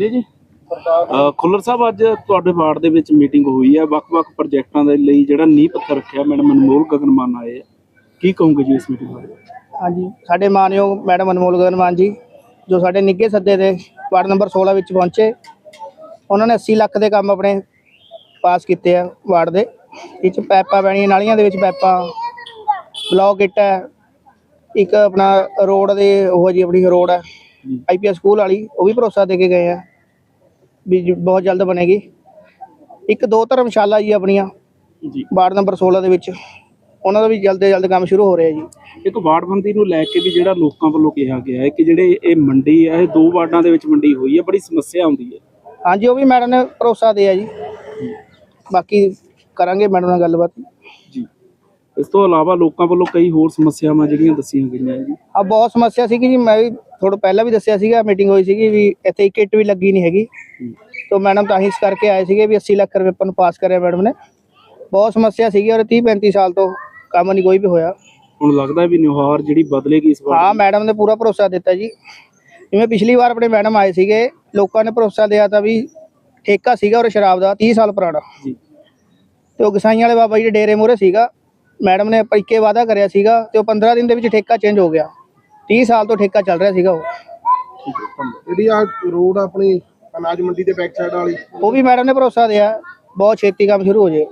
ਜੀ? ਜੀ ਖੁੱਲਰ ਸਾਹਿਬ ਅੱਜ ਤੁਹਾਡੇ ਵਾਰਡ ਦੇ ਵਿੱਚ ਮੀਟਿੰਗ ਹੋਈ ਹੈ ਵੱਖ-ਵੱਖ ਪ੍ਰੋਜੈਕਟਾਂ ਦੇ ਲਈ ਜਿਹੜਾ ਨੀਂਹ ਪੱਥਰ ਰੱਖਿਆ ਮੈਡਮ ਅਨਮੋਲ ਗਗਨਮਾਨ ਆਏ ਆ। ਕੀ ਕਹੋਗੇ ਜੀ ਇਸ ਮੀਟਿੰਗ ਬਾਰੇ? ਹਾਂਜੀ ਸਾਡੇ ਮਾਨਯੋਗ ਮੈਡਮ ਅਨਮੋਲ ਗਗਨਮਾਨ ਜੀ ਜੋ ਸਾਡੇ ਨਿੱਘੇ ਸੱਦੇ ਦੇ ਵਾਰਡ ਨੰਬਰ 16 ਵਿੱਚ ਪਹੁੰਚੇ ਉਹਨਾਂ ਨੇ 80 ਲੱਖ ਦੇ ਕੰਮ ਆਪਣੇ ਪਾਸ ਕੀਤੇ ਆ ਵਾਰਡ ਦੇ। ਇਹ ਚ ਪੈਪਾਂ ਪੈਣੀਆਂ ਨਾਲੀਆਂ ਦੇ ਵਿੱਚ ਪੈਪਾਂ ਬਲੌਕ ਇੱਟ ਹੈ ਇੱਕ ਆਪਣਾ ਰੋਡ ਦੇ ਉਹ ਜੀ ਆਪਣੀ ਰੋਡ ਹੈ ਆਈਪੀਐਸ ਸਕੂਲ ਵਾਲੀ ਉਹ ਵੀ ਭਰੋਸਾ ਦੇ ਕੇ ਗਏ ਆ। ਵੀ ਜੀ ਬਹੁਤ ਜਲਦ ਬਣੇਗੀ। ਇੱਕ ਦੋ ਧਰਮਸ਼ਾਲਾ ਜੀ ਆਪਣੀਆਂ ਜੀ। ਵਾਰਡ ਨੰਬਰ 16 ਦੇ ਵਿੱਚ। ਉਹਨਾਂ ਦਾ ਵੀ ਜਲਦ ਤੋਂ ਜਲਦ ਕੰਮ ਸ਼ੁਰੂ ਹੋ ਰਿਹਾ ਜੀ। ਇੱਕ ਵਾਰਡਬੰਦੀ ਨੂੰ ਲੈ ਕੇ ਵੀ ਜਿਹੜਾ ਲੋਕਾਂ ਵੱਲੋਂ ਕਿਹਾ ਗਿਆ ਹੈ ਕਿ ਜਿਹੜੇ ਇਹ ਮੰਡੀ ਹੈ ਇਹ ਦੋ ਵਾਰਡਾਂ ਦੇ ਵਿੱਚ ਮੰਡੀ ਹੋਈ ਹੈ ਬੜੀ ਸਮੱਸਿਆ ਆਉਂਦੀ ਹੈ। ਹਾਂਜੀ ਉਹ ਵੀ ਮੈਡਮ ਨੇ ਭਰੋਸਾ ਦਿਆ ਜੀ। ਬਾਕੀ ਕਰਾਂਗੇ ਮੈਡਮ ਨਾਲ ਗੱਲਬਾਤ। ਜੀ। ਇਸ ਤੋਂ ਇਲਾਵਾ ਲੋਕਾਂ ਵੱਲੋਂ ਕਈ ਹੋਰ ਸਮੱਸਿਆਵਾਂ ਜਿਹੜੀਆਂ ਦੱਸੀਆਂ ਗਈਆਂ ਜੀ। ਆ ਬਹੁਤ ਸਮੱਸਿਆ ਸੀਗੀ ਜੀ ਮੈਂ ਵੀ ਥੋੜਾ ਪਹਿਲਾਂ ਵੀ ਦੱਸਿਆ ਸੀਗਾ ਮੀਟਿੰਗ ਹੋਈ ਸੀਗੀ ਵੀ ਇੱਥੇ ਇੱਕ ਇੱਟ ਵੀ ਲੱਗੀ ਨਹੀਂ ਹੈਗੀ। ਤੋਂ ਮੈਡਮ ਤਾਂ ਹੀ ਇਸ ਕਰਕੇ ਆਏ ਸੀਗੇ ਵੀ 80 ਲੱਖ ਰੁਪਏ ਆਪਾਂ ਨੂੰ ਪਾਸ ਕਰਿਆ ਮੈਡਮ ਨੇ। ਬਹੁਤ ਸਮੱਸਿਆ ਸੀਗੀ ਔਰ 30 35 ਸਾਲ ਤੋਂ ਕੰਮ ਨਹੀਂ ਕੋਈ ਵੀ ਹੋਇਆ। ਹੁਣ ਲੱਗਦਾ ਵੀ ਨਿਉਹਾਰ ਜਿਹੜੀ ਬਦਲੇਗੀ ਇਸ ਵਾਰ। ਹਾਂ ਮੈਡਮ ਨੇ ਪੂਰਾ ਭਰੋਸਾ ਦਿੱਤਾ ਜੀ। ਜਿਵੇਂ ਪਿਛਲੀ ਵਾਰ ਆਪਣੇ ਮੈਡਮ ਆਏ ਸੀਗੇ ਲੋਕਾਂ ਨੇ ਭਰੋਸਾ ਦਿਆ ਤਾਂ ਵੀ ਠੇਕਾ ਸੀਗਾ ਔਰ ਸ਼ਰਾਬ ਦਾ 30 ਸਾਲ ਪੁਰਾਣਾ। ਜੀ। ਤੇ ਉਹ ਗਸਾਈਆਂ ਵਾਲੇ ਬਾਬਾ ਜੀ ਦੇ ਡੇਰੇ ਮੂਹਰੇ ਸੀਗਾ। ਮੈਡਮ ਨੇ ਪੱਕੇ ਵਾਅਦਾ ਕਰਿਆ ਸੀਗਾ ਤੇ ਉਹ 15 ਦਿਨ ਦੇ ਵਿੱਚ ਠੇਕਾ ਚੇਂਜ ਹੋ ਗਿਆ। 30 ਸਾਲ ਤੋਂ ਠੇਕਾ ਚੱਲ ਰਿਹਾ ਸੀਗਾ ਉਹ। ਜਿਹੜੀ ਆ ਰੋਡ ਆਪਣੀ ਅਨਾਜ ਮੰਡੀ ਦੇ ਬੈਕ ਸਾਈਡ ਵਾਲੀ। ਉਹ ਵੀ ਮੈਡਮ ਨੇ ਭਰੋਸਾ ਦਿਆ। ਬਹੁਤ ਛੇਤੀ ਕੰਮ ਸ਼ੁਰੂ ਹੋ ਜੇ।